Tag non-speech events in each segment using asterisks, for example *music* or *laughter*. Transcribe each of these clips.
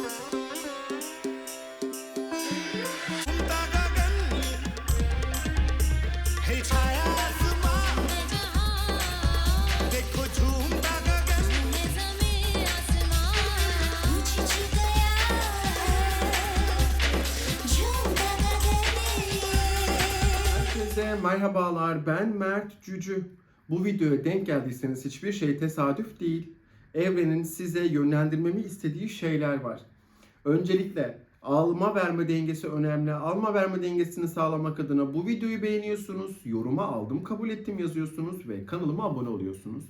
Herkese merhabalar ben Mert Cücü. Bu videoya denk geldiyseniz hiçbir şey tesadüf değil. Evrenin size yönlendirmemi istediği şeyler var. Öncelikle alma verme dengesi önemli. Alma verme dengesini sağlamak adına bu videoyu beğeniyorsunuz, yoruma aldım kabul ettim yazıyorsunuz ve kanalıma abone oluyorsunuz.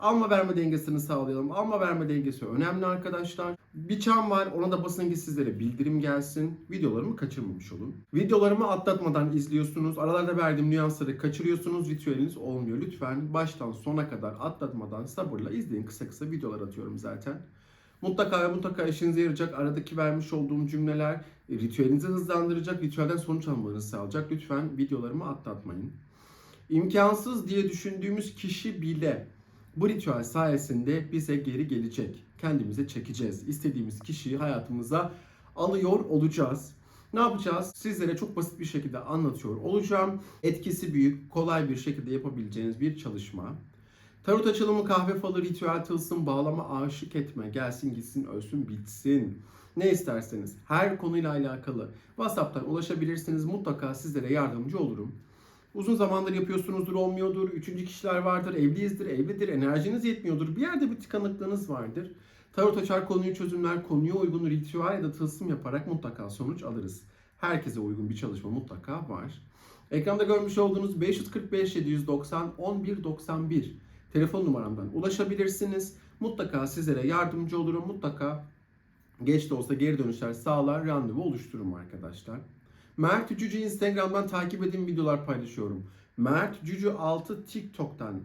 Alma verme dengesini sağlayalım. Alma verme dengesi önemli arkadaşlar. Bir çan var ona da basın ki sizlere bildirim gelsin. Videolarımı kaçırmamış olun. Videolarımı atlatmadan izliyorsunuz. Aralarda verdiğim nüansları kaçırıyorsunuz. Ritüeliniz olmuyor. Lütfen baştan sona kadar atlatmadan sabırla izleyin. Kısa kısa videolar atıyorum zaten. Mutlaka ve mutlaka işinize yarayacak. Aradaki vermiş olduğum cümleler e, ritüelinizi hızlandıracak. Ritüelden sonuç almanızı sağlayacak. Lütfen videolarımı atlatmayın. İmkansız diye düşündüğümüz kişi bile bu ritüel sayesinde bize geri gelecek. Kendimize çekeceğiz. İstediğimiz kişiyi hayatımıza alıyor olacağız. Ne yapacağız? Sizlere çok basit bir şekilde anlatıyor olacağım. Etkisi büyük, kolay bir şekilde yapabileceğiniz bir çalışma. Tarot açılımı, kahve falı, ritüel, tılsım, bağlama, aşık etme, gelsin gitsin, ölsün bitsin. Ne isterseniz her konuyla alakalı WhatsApp'tan ulaşabilirsiniz. Mutlaka sizlere yardımcı olurum. Uzun zamandır yapıyorsunuzdur, olmuyordur. Üçüncü kişiler vardır, evliyizdir, evlidir, enerjiniz yetmiyordur. Bir yerde bir tıkanıklığınız vardır. Tarot açar konuyu çözümler, konuya uygun ritüel ya da tılsım yaparak mutlaka sonuç alırız. Herkese uygun bir çalışma mutlaka var. Ekranda görmüş olduğunuz 545 790 1191 telefon numaramdan ulaşabilirsiniz. Mutlaka sizlere yardımcı olurum. Mutlaka geç de olsa geri dönüşler sağlar, randevu oluştururum arkadaşlar. Mert Cücü Instagram'dan takip edin videolar paylaşıyorum. Mert Cücü 6 TikTok'tan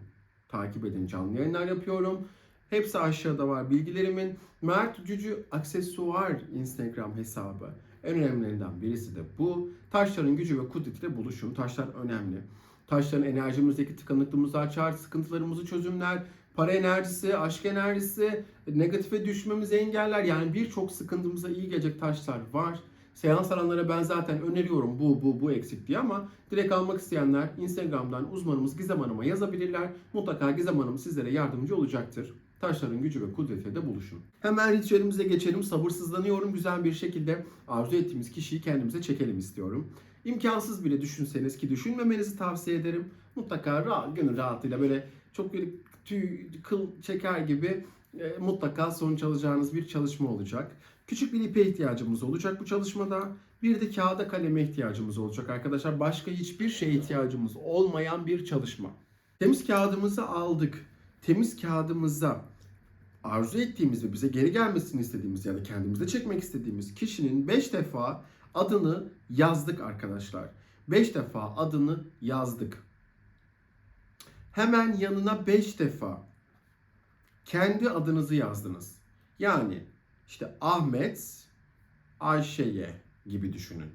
takip edin canlı yayınlar yapıyorum. Hepsi aşağıda var bilgilerimin. Mert Cücü aksesuar Instagram hesabı. En önemlilerinden birisi de bu. Taşların gücü ve kudretiyle buluşun. Taşlar önemli. Taşların enerjimizdeki tıkanıklığımızı açar, sıkıntılarımızı çözümler, para enerjisi, aşk enerjisi, negatife düşmemizi engeller. Yani birçok sıkıntımıza iyi gelecek taşlar var. Seans alanlara ben zaten öneriyorum bu bu bu eksik diye ama direkt almak isteyenler Instagram'dan uzmanımız Gizem Hanım'a yazabilirler. Mutlaka Gizem Hanım sizlere yardımcı olacaktır. Taşların gücü ve kudretiyle de buluşun. Hemen ritüelimize geçelim. Sabırsızlanıyorum. Güzel bir şekilde arzu ettiğimiz kişiyi kendimize çekelim istiyorum. İmkansız bile düşünseniz ki düşünmemenizi tavsiye ederim. Mutlaka rahat, gönül rahatıyla böyle çok böyle tüy, kıl çeker gibi e, mutlaka sonuç alacağınız bir çalışma olacak. Küçük bir ipe ihtiyacımız olacak bu çalışmada. Bir de kağıda kaleme ihtiyacımız olacak arkadaşlar. Başka hiçbir şeye ihtiyacımız olmayan bir çalışma. Temiz kağıdımızı aldık. Temiz kağıdımıza arzu ettiğimiz ve bize geri gelmesini istediğimiz ya da kendimize çekmek istediğimiz kişinin 5 defa adını yazdık arkadaşlar. 5 defa adını yazdık. Hemen yanına 5 defa kendi adınızı yazdınız. Yani işte Ahmet Ayşe'ye gibi düşünün.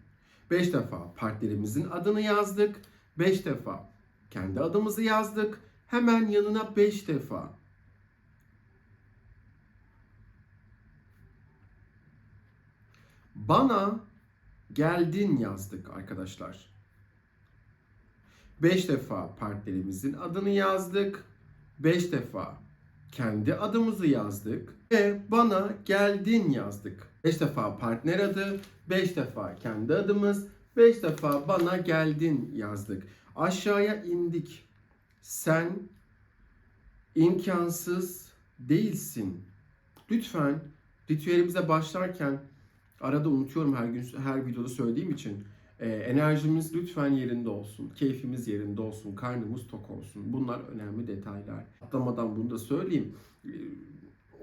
5 defa partnerimizin adını yazdık. 5 defa kendi adımızı yazdık. Hemen yanına 5 defa bana geldin yazdık arkadaşlar. 5 defa partnerimizin adını yazdık. 5 defa kendi adımızı yazdık ve bana geldin yazdık. 5 defa partner adı, 5 defa kendi adımız, 5 defa bana geldin yazdık. Aşağıya indik. Sen imkansız değilsin. Lütfen ritüelimize başlarken arada unutuyorum her gün her videoda söylediğim için e, enerjimiz lütfen yerinde olsun. Keyfimiz yerinde olsun. Karnımız tok olsun. Bunlar önemli detaylar. Atlamadan bunu da söyleyeyim. E,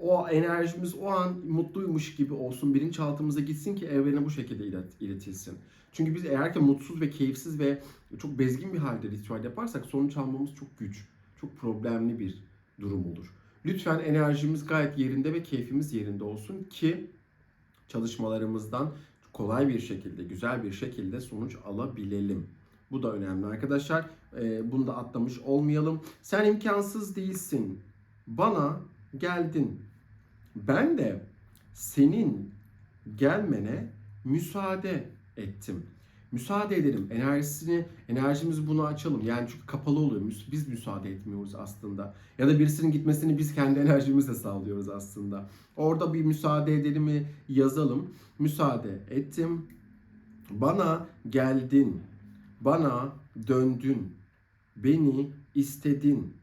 o enerjimiz o an mutluymuş gibi olsun. Bilinçaltımıza gitsin ki evrene bu şekilde ilet- iletilsin. Çünkü biz eğer ki mutsuz ve keyifsiz ve çok bezgin bir halde ritüel yaparsak sonuç almamız çok güç. Çok problemli bir durum olur. Lütfen enerjimiz gayet yerinde ve keyfimiz yerinde olsun ki çalışmalarımızdan kolay bir şekilde, güzel bir şekilde sonuç alabilelim. Bu da önemli arkadaşlar. Ee, bunu da atlamış olmayalım. Sen imkansız değilsin. Bana geldin. Ben de senin gelmene müsaade ettim. Müsaade edelim. Enerjisini, enerjimizi buna açalım. Yani çünkü kapalı oluyor. Biz müsaade etmiyoruz aslında. Ya da birisinin gitmesini biz kendi *laughs* enerjimizle sağlıyoruz aslında. Orada bir müsaade edelim'i yazalım. Müsaade ettim. Bana geldin. Bana döndün. Beni istedin.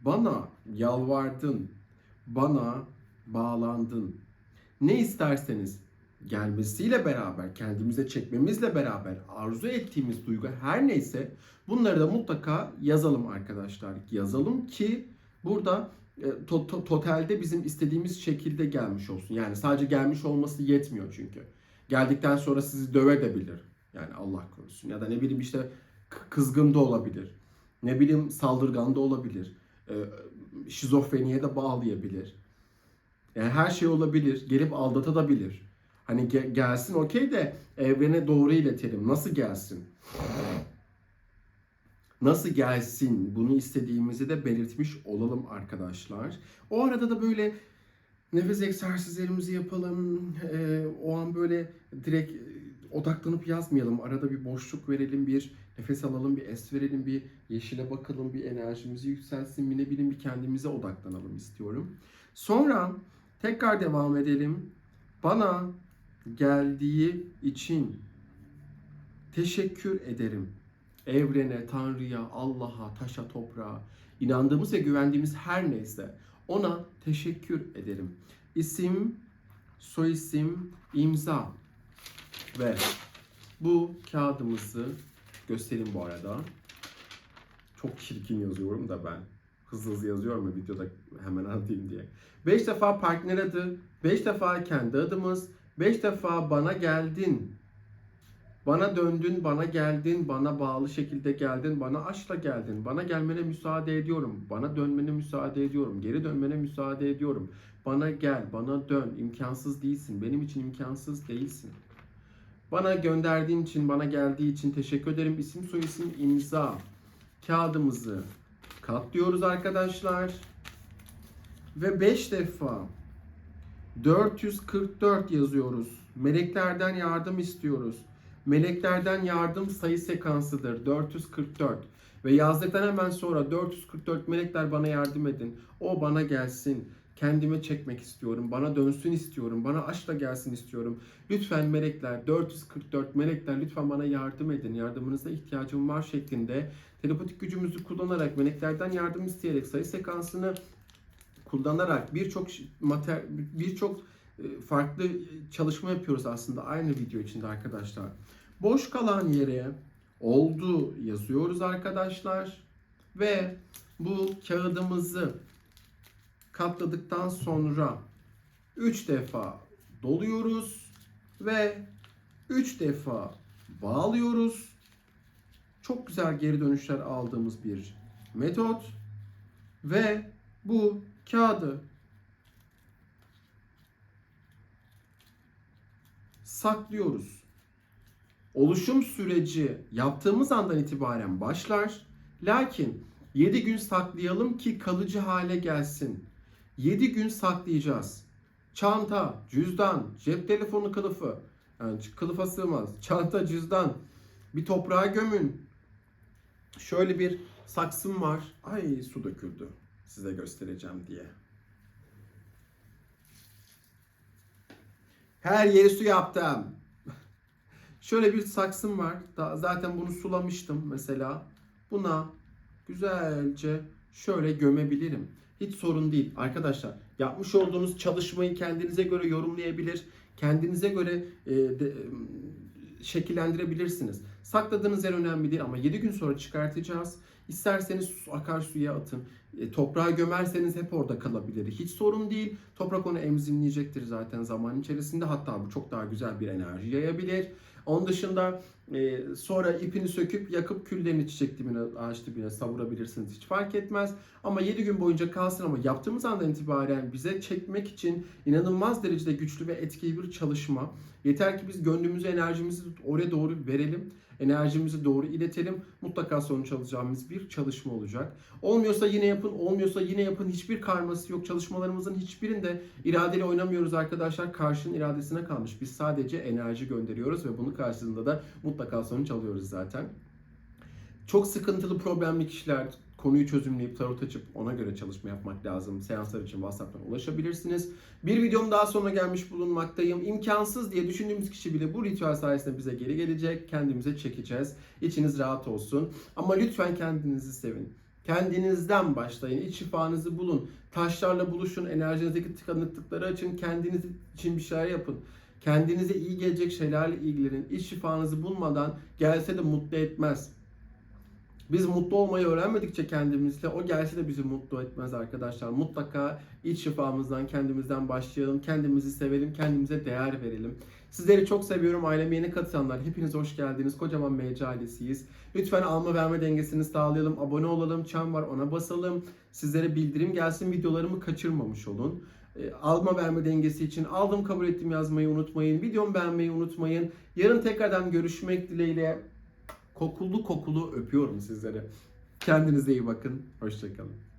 Bana yalvardın. Bana bağlandın. Ne isterseniz gelmesiyle beraber, kendimize çekmemizle beraber arzu ettiğimiz duygu her neyse bunları da mutlaka yazalım arkadaşlar. Yazalım ki burada e, to- to- totalde bizim istediğimiz şekilde gelmiş olsun. Yani sadece gelmiş olması yetmiyor çünkü. Geldikten sonra sizi dövebilir. Yani Allah korusun. Ya da ne bileyim işte kızgın da olabilir. Ne bileyim saldırgan da olabilir. E, şizofreniye de bağlayabilir. Yani her şey olabilir. Gelip aldatabilir. Hani ge- gelsin okey de evrene doğru iletelim. Nasıl gelsin? Nasıl gelsin? Bunu istediğimizi de belirtmiş olalım arkadaşlar. O arada da böyle nefes egzersizlerimizi yapalım. Ee, o an böyle direkt odaklanıp yazmayalım. Arada bir boşluk verelim, bir nefes alalım, bir es verelim, bir yeşile bakalım, bir enerjimizi yükselsin, ne bileyim bir kendimize odaklanalım istiyorum. Sonra tekrar devam edelim. Bana geldiği için teşekkür ederim. Evrene, Tanrı'ya, Allah'a, taşa, toprağa, inandığımız ve güvendiğimiz her neyse ona teşekkür ederim. İsim, soyisim, imza ve bu kağıdımızı göstereyim bu arada. Çok çirkin yazıyorum da ben. Hızlı hızlı yazıyorum ya videoda hemen anlatayım diye. 5 defa partner adı, 5 defa kendi adımız, 5 defa bana geldin. Bana döndün, bana geldin, bana bağlı şekilde geldin, bana aşkla geldin. Bana gelmene müsaade ediyorum. Bana dönmene müsaade ediyorum. Geri dönmene müsaade ediyorum. Bana gel, bana dön. İmkansız değilsin. Benim için imkansız değilsin. Bana gönderdiğin için, bana geldiği için teşekkür ederim. İsim, soyisim, imza. Kağıdımızı katlıyoruz arkadaşlar. Ve 5 defa 444 yazıyoruz. Meleklerden yardım istiyoruz. Meleklerden yardım sayı sekansıdır. 444. Ve yazdıktan hemen sonra 444 melekler bana yardım edin. O bana gelsin. Kendime çekmek istiyorum. Bana dönsün istiyorum. Bana aşkla gelsin istiyorum. Lütfen melekler 444 melekler lütfen bana yardım edin. Yardımınıza ihtiyacım var şeklinde telepatik gücümüzü kullanarak meleklerden yardım isteyerek sayı sekansını kullanarak birçok mater birçok e, farklı çalışma yapıyoruz aslında aynı video içinde arkadaşlar. Boş kalan yere oldu yazıyoruz arkadaşlar ve bu kağıdımızı katladıktan sonra 3 defa doluyoruz ve 3 defa bağlıyoruz. Çok güzel geri dönüşler aldığımız bir metot ve bu kağıdı saklıyoruz. Oluşum süreci yaptığımız andan itibaren başlar. Lakin 7 gün saklayalım ki kalıcı hale gelsin. 7 gün saklayacağız. Çanta, cüzdan, cep telefonu kılıfı, yani kılıfa sığmaz. Çanta, cüzdan, bir toprağa gömün. Şöyle bir saksım var. Ay su döküldü. Size göstereceğim diye. Her yeri su yaptım. Şöyle bir saksım var. Zaten bunu sulamıştım mesela. Buna güzelce şöyle gömebilirim. Hiç sorun değil arkadaşlar. Yapmış olduğunuz çalışmayı kendinize göre yorumlayabilir. Kendinize göre e, de- şekillendirebilirsiniz. Sakladığınız yer önemli değil ama 7 gün sonra çıkartacağız. İsterseniz su- akarsuya atın. E, toprağa gömerseniz hep orada kalabilir. Hiç sorun değil. Toprak onu emzimleyecektir zaten zaman içerisinde. Hatta bu çok daha güzel bir enerji yayabilir. Onun dışında e, sonra ipini söküp yakıp küllerini çiçek dibine, ağaç dibine savurabilirsiniz. Hiç fark etmez. Ama 7 gün boyunca kalsın ama yaptığımız andan itibaren bize çekmek için inanılmaz derecede güçlü ve etkili bir çalışma. Yeter ki biz gönlümüzü, enerjimizi oraya doğru verelim. Enerjimizi doğru iletelim. Mutlaka sonuç alacağımız bir çalışma olacak. Olmuyorsa yine yapın, olmuyorsa yine yapın. Hiçbir karması yok. Çalışmalarımızın hiçbirinde iradeyle oynamıyoruz arkadaşlar. Karşının iradesine kalmış. Biz sadece enerji gönderiyoruz ve bunun karşılığında da mutlaka sonuç alıyoruz zaten. Çok sıkıntılı problemli kişiler konuyu çözümleyip tarot açıp ona göre çalışma yapmak lazım. Seanslar için WhatsApp'tan ulaşabilirsiniz. Bir videom daha sonra gelmiş bulunmaktayım. İmkansız diye düşündüğümüz kişi bile bu ritüel sayesinde bize geri gelecek. Kendimize çekeceğiz. İçiniz rahat olsun. Ama lütfen kendinizi sevin. Kendinizden başlayın. İç şifanızı bulun. Taşlarla buluşun. Enerjinizdeki tıkanıklıkları açın. Kendiniz için bir şeyler yapın. Kendinize iyi gelecek şeylerle ilgilenin. İç şifanızı bulmadan gelse de mutlu etmez. Biz mutlu olmayı öğrenmedikçe kendimizle o gelse de bizi mutlu etmez arkadaşlar. Mutlaka iç şifamızdan, kendimizden başlayalım. Kendimizi sevelim, kendimize değer verelim. Sizleri çok seviyorum. Aileme yeni katılanlar hepiniz hoş geldiniz. Kocaman MC ailesiyiz. Lütfen alma verme dengesini sağlayalım. Abone olalım. Çan var ona basalım. Sizlere bildirim gelsin. Videolarımı kaçırmamış olun. E, alma verme dengesi için aldım kabul ettim yazmayı unutmayın. Videomu beğenmeyi unutmayın. Yarın tekrardan görüşmek dileğiyle kokulu kokulu öpüyorum sizleri. Kendinize iyi bakın. Hoşçakalın.